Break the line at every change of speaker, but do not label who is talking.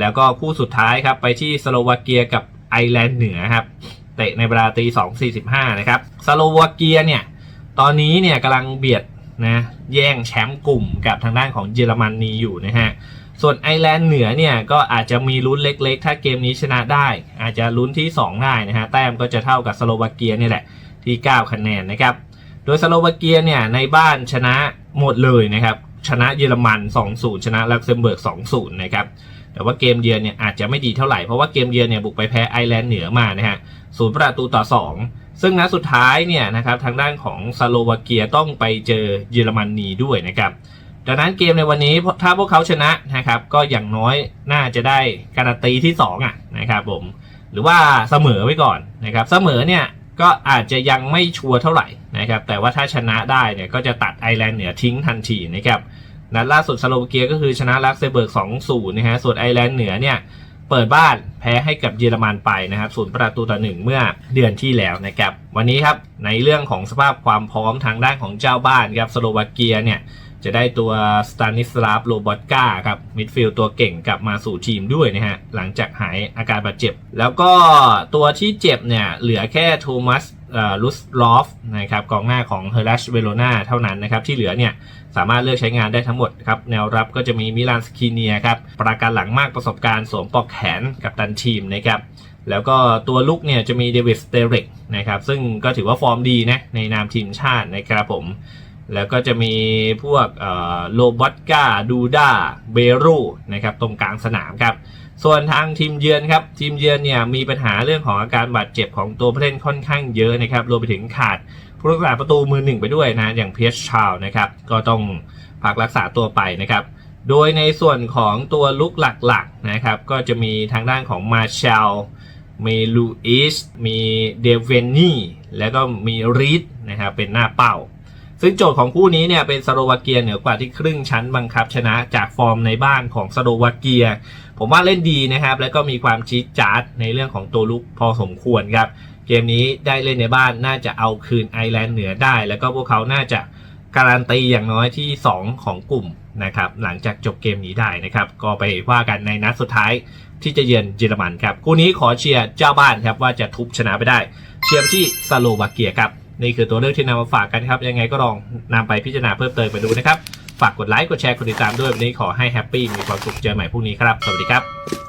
แล้วก็คู่สุดท้ายครับไปที่สโลวาเกียกับไอร์แลนด์เหนือครับเตะในเวลาตี2.45นะครับสโลวาเกียเนี่ยตอนนี้เนี่ยกำลังเบียดนะแย่งแชมป์กลุ่มกับทางด้านของเยอรมนนีอยู่นะฮะส่วนไอร์แลนด์เหนือเนี่ยก็อาจจะมีลุ้นเล็กๆ ถ้าเกมนี้ชนะได้ อาจจะลุ้นที่ 2 ได้นะฮะแต้มก็จะเท่ากับสโลวาเกียเนี่ยแหละที่ 9 คะแนนนะครับโดยสโลวาเกียเนี่ยในบ้านชนะหมดเลยนะครับชนะเยอรมัน 2-0 ชนะลักเซมเบิร์ก 2-0 นะครับ แต่ว่าเกมเยือนเนี่ยอาจจะไม่ดีเท่าไหร่ เพราะว่าเกมเยือนเนี่ยบุกไปแพ้ไอร์แลนด์เหนือมานะฮะศูนย์ประตูต่อ 2 ซึ่งนัดสุดท้ายเนี่ยนะครับทางด้านของสโลวาเกียต้องไปเจอเยอรมนีด้วยนะครับดังนั้นเกมในวันนี้ถ้าพวกเขาชนะนะครับก็อย่างน้อยน่าจะได้การันตีที่ 2อะนะครับผมหรือว่าเสมอไว้ก่อนนะครับเสมอเนี่ยก็อาจจะยังไม่ชัวร์เท่าไหร่นะครับแต่ว่าถ้าชนะได้เนี่ยก็จะตัดไอร์แลนด์เหนือทิ้งทันทีนะครับ นัดล่าสุดสโลวาเกียก็คือชนะลักเซเบิร์ก2-0นะฮะส่วนไอร์แลนด์เหนือเนี่ยเปิดบ้านแพ้ให้กับเยอรมันไปนะครับศูนย์ประตูต่อหนึ่งเมื่อเดือนที่แล้วนะครับวันนี้ครับในเรื่องของสภาพความพร้อมทางด้านของเจ้าบ้านครับสโลวาเกียเนี่ยจะได้ตัวสตานิสลาฟโรบอตกาครับมิดฟิลด์ตัวเก่งกลับมาสู่ทีมด้วยนะฮะหลังจากหายอาการบาดเจ็บ แล้วก็ตัวที่เจ็บเนี่ยเหลือแค่โทมัส ลุสลอฟนะครับกองหน้าของเฮลัชเวโรนาเท่านั้นนะครับที่เหลือเนี่ยสามารถเลือกใช้งานได้ทั้งหมดครับแนวรับก็จะมีมิลานสคีเนียครับประการหลังมากประสบการณ์สวมปอกแขนกับตันทีมนะครับแล้วก็ตัวลุกเนี่ยจะมีเดวิดสเตเรกนะครับซึ่งก็ถือว่าฟอร์มดีนะในนามทีมชาตินะครับผม แล้วก็จะมีพวกโลบอตกาดูดาเบรูนะครับตรงกลางสนามครับ ส่วนทางทีมเยือนครับ ทีมเยือนเนี่ยมีปัญหาเรื่องของอาการบาดเจ็บของตัวผู้เล่นค่อนข้างเยอะนะครับรวมไปถึงขาดผู้รักษาประตูมือหนึ่งไปด้วยนะอย่างเพียชชาวนะครับก็ต้องพักรักษาตัวไปนะครับ โดยในส่วนของตัวลุกหลักๆนะครับก็จะมีทางด้านของมาเชลมีลูอิสมีเดเวนนี่แล้วก็มีรีดนะครับเป็นหน้าเป้า ซึ่งโจทย์ของคู่นี้เนี่ยเป็นสโลวาเกียเหนือกว่าที่ครึ่งชั้นบังคับชนะจากฟอร์มในบ้านของสโลวาเกีย ผมว่าเล่นดีนะครับ แล้วก็มีความจี๊ดจ๊าดในเรื่องของตัวลุกพอสมควรครับ เกมนี้ได้เล่นในบ้านน่าจะเอาคืนไอร์แลนด์เหนือได้ แล้วก็พวกเขาน่าจะการันตีอย่างน้อยที่ 2 ของกลุ่มนะครับหลังจากจบเกมนี้ได้นะครับ ก็ไปว่ากันในนัดสุดท้ายที่จะเยือนเยอรมันครับคู่นี้ขอเชียร์เจ้าบ้านครับว่าจะทุบชนะไปได้ เชียร์ไปที่สโลวาเกียครับ นี่คือตัวเลือกที่นำมาฝากกันครับยังไงก็ลองนำไปพิจารณาเพิ่มเติมไปดูนะครับ ฝากกดไลค์กดแชร์กดติดตามด้วยวันนี้ขอให้แฮปปี้มีความสุขเจอใหม่พรุ่งนี้ครับ สวัสดีครับ